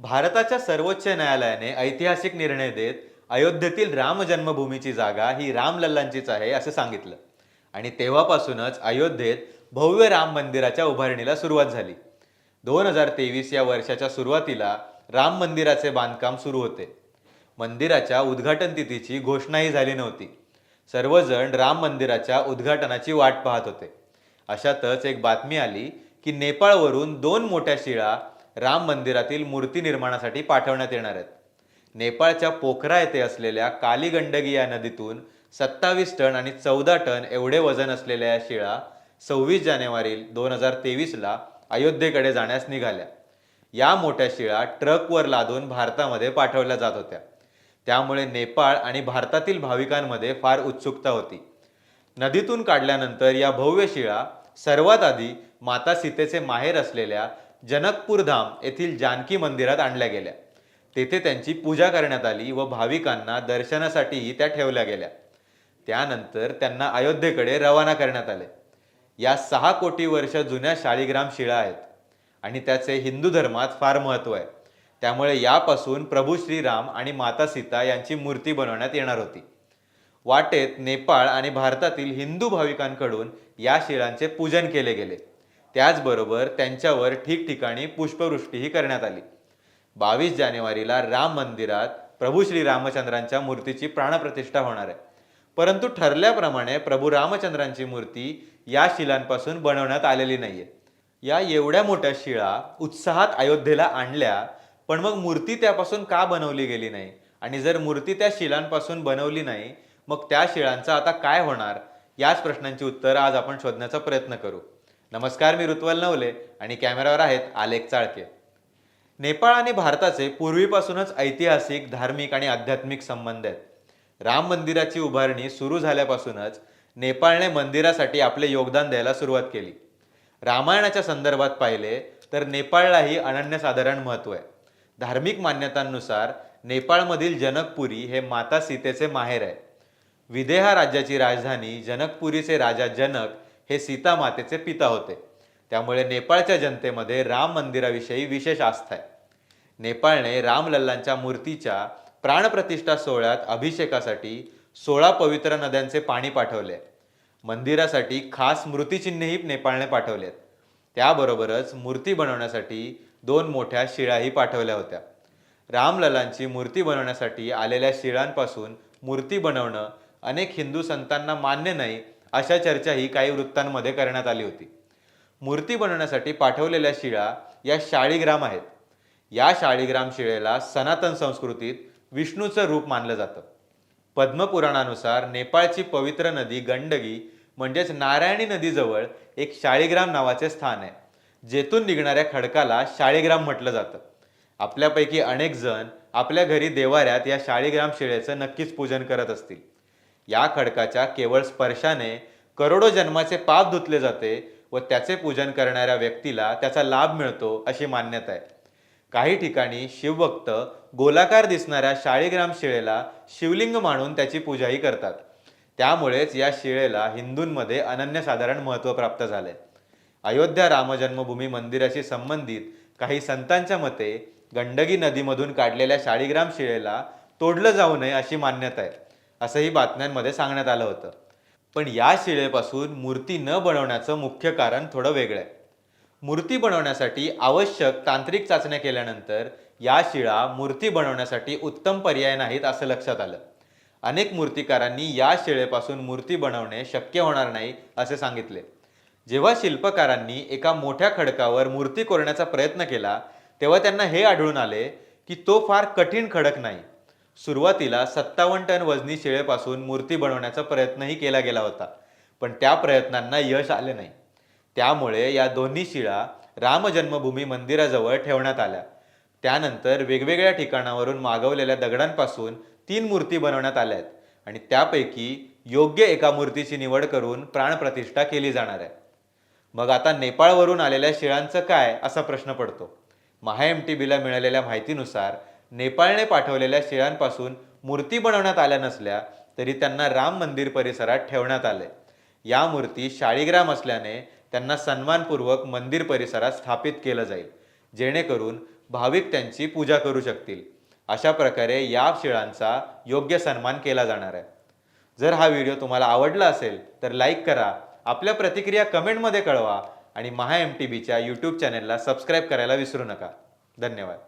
भारताच्या सर्वोच्च न्यायालयाने ऐतिहासिक निर्णय देत अयोध्येतील राम जन्मभूमीची जागा ही रामलल्लांचीच आहे असं सांगितलं. आणि तेव्हापासूनच अयोध्येत भव्य राम मंदिराच्या उभारणीला सुरुवात झाली. दोन हजार तेवीस या वर्षाच्या सुरुवातीला राम मंदिराचे बांधकाम सुरू होते. मंदिराच्या उद्घाटन तिथीची घोषणाही झाली नव्हती. सर्वजण राम मंदिराच्या उद्घाटनाची वाट पाहत होते. अशातच एक बातमी आली की नेपाळवरून दोन मोठ्या शिळा राम मंदिरातील मूर्ती निर्माणासाठी पाठवण्यात येणार आहेत. नेपाळच्या पोखरा येथे असलेल्या कालीगंडकी या नदीतून सत्तावीस टन आणि चौदा टन एवढे वजन असलेल्या या शिळा सव्वीस जानेवारी दोन हजार तेवीसला अयोध्येकडे जाण्यास निघाल्या. या मोठ्या शिळा ट्रकवर लादून भारतामध्ये पाठवल्या जात होत्या. त्यामुळे नेपाळ आणि भारतातील भाविकांमध्ये फार उत्सुकता होती. नदीतून काढल्यानंतर या भव्य शिळा सर्वात आधी माता सीतेचे माहेर असलेल्या जनकपूर धाम येथील जानकी मंदिरात आणल्या गेल्या. तेथे त्यांची पूजा करण्यात आली व भाविकांना दर्शनासाठीही त्या ठेवल्या गेल्या. त्यानंतर त्यांना अयोध्येकडे रवाना करण्यात आले. या सहा कोटी वर्ष जुन्या शाळीग्राम शिळा आहेत आणि त्याचे हिंदू धर्मात फार महत्त्व आहे. त्यामुळे यापासून प्रभू श्रीराम आणि माता सीता यांची मूर्ती बनवण्यात येणार होती. वाटेत नेपाळ आणि भारतातील हिंदू भाविकांकडून या शिळांचे पूजन केले गेले. त्याचबरोबर त्यांच्यावर ठिकठिकाणी पुष्पवृष्टीही करण्यात आली. बावीस जानेवारीला राम मंदिरात प्रभू श्री रामचंद्रांच्या मूर्तीची प्राणप्रतिष्ठा होणार आहे. परंतु ठरल्याप्रमाणे प्रभू रामचंद्रांची मूर्ती या शिलांपासून बनवण्यात आलेली नाहीये. या एवढ्या मोठ्या शिळा उत्साहात अयोध्येला आणल्या पण मग मूर्ती त्यापासून का बनवली गेली नाही? आणि जर मूर्ती त्या शिलांपासून बनवली नाही मग त्या शिळांचा आता काय होणार? याच प्रश्नांची उत्तरं आज आपण शोधण्याचा प्रयत्न करू. नमस्कार मी ऋत्वल नवले आणि कॅमेरावर आहेत आलेख चाळके. नेपाळ आणि भारताचे पूर्वीपासूनच ऐतिहासिक धार्मिक आणि आध्यात्मिक संबंध आहेत. राम मंदिराची उभारणी सुरू झाल्यापासूनच नेपाळने मंदिरासाठी आपले योगदान द्यायला सुरुवात केली. रामायणाच्या संदर्भात पाहिले तर नेपाळलाही अनन्यसाधारण महत्त्व आहे. धार्मिक मान्यतांनुसार नेपाळमधील जनकपुरी हे माता सीतेचे माहेर आहे. विदेहा राज्याची राजधानी जनकपुरीचे राजा जनक हे सीता मातेचे पिता होते. त्यामुळे नेपाळच्या जनतेमध्ये राम मंदिराविषयी विशेष आस्था आहे. नेपाळने रामलल्लांच्या मूर्तीच्या प्राणप्रतिष्ठा सोहळ्यात अभिषेकासाठी सोळा पवित्र नद्यांचे पाणी पाठवले. मंदिरासाठी खास स्मृतिचिन्हेही नेपाळने पाठवले त्याबरोबरच मूर्ती बनवण्यासाठी दोन मोठ्या शिळाही पाठवल्या होत्या. रामललांची मूर्ती बनवण्यासाठी आलेल्या शिळांपासून मूर्ती बनवणं अनेक हिंदू संतांना मान्य नाही अशा चर्चाही काही वृत्तांमध्ये करण्यात आली होती. मूर्ती बनवण्यासाठी पाठवलेल्या शिळा या शाळीग्राम आहेत. या शाळीग्राम शिळेला सनातन संस्कृतीत विष्णूचं रूप मानलं जातं. पद्मपुराणानुसार नेपाळची पवित्र नदी गंडगी म्हणजेच नारायणी नदीजवळ एक शाळीग्राम नावाचे स्थान आहे. जेथून निघणाऱ्या खडकाला शाळीग्राम म्हटलं जातं. आपल्यापैकी अनेक जण आपल्या घरी देवाऱ्यात या शाळीग्राम शिळेचं नक्कीच पूजन करत असतील. या खडकाच्या केवळ स्पर्शाने करोडो जन्माचे पाप धुतले जाते व त्याचे पूजन करणाऱ्या व्यक्तीला त्याचा लाभ मिळतो अशी मान्यता आहे. काही ठिकाणी शिवभक्त गोलाकार दिसणाऱ्या शाळीग्राम शिळेला शिवलिंग मानून त्याची पूजाही करतात. त्यामुळेच या शिळेला हिंदूंमध्ये अनन्यसाधारण महत्त्व प्राप्त झालंय. अयोध्या रामजन्मभूमी मंदिराशी संबंधित काही संतांच्या मते गंडकी नदीमधून काढलेल्या शाळीग्राम शिळेला तोडलं जाऊ नये अशी मान्यता आहे. असंही बातम्यांमध्ये सांगण्यात आलं होतं. पण या शिळेपासून मूर्ती न बनवण्याचं मुख्य कारण थोडं वेगळं आहे. मूर्ती बनवण्यासाठी आवश्यक तांत्रिक चाचण्या केल्यानंतर या शिळा मूर्ती बनवण्यासाठी उत्तम पर्याय नाहीत असं लक्षात आलं. अनेक मूर्तिकारांनी या शिळेपासून मूर्ती बनवणे शक्य होणार नाही असे सांगितले. जेव्हा शिल्पकारांनी एका मोठ्या खडकावर मूर्ती कोरण्याचा प्रयत्न केला तेव्हा त्यांना हे आढळून आले की तो फार कठीण खडक नाही. सुरुवातीला सत्तावन्न टन वजनी शिळेपासून मूर्ती बनवण्याचा प्रयत्नही केला गेला होता पण त्या प्रयत्नांना यश आले नाही. त्यामुळे या दोन्ही शिळा रामजन्मभूमी मंदिराजवळ ठेवण्यात आल्या. त्यानंतर वेगवेगळ्या ठिकाणावरून मागवलेल्या दगडांपासून तीन मूर्ती बनवण्यात आल्या आहेत आणि त्यापैकी योग्य एका मूर्तीची निवड करून प्राणप्रतिष्ठा केली जाणार आहे. मग आता नेपाळवरून आलेल्या शिळांचं काय असा प्रश्न पडतो? महा एम टी बीला मिळालेल्या माहितीनुसार नेपाळने पाठवलेल्या शिळांपासून मूर्ती बनवण्यात आल्या नसल्या तरी त्यांना राम मंदिर परिसरात ठेवण्यात आले. या मूर्ती शाळीग्राम असल्याने त्यांना सन्मानपूर्वक मंदिर परिसरात स्थापित केलं जाईल जेणेकरून भाविक त्यांची पूजा करू शकतील. अशा प्रकारे या शिळांचा योग्य सन्मान केला जाणार आहे. जर हा व्हिडिओ तुम्हाला आवडला असेल तर लाईक करा आपल्या प्रतिक्रिया कमेंटमध्ये कळवा आणि महा एम टी बीच्या यूट्यूब चॅनेलला सबस्क्राईब करायला विसरू नका. धन्यवाद.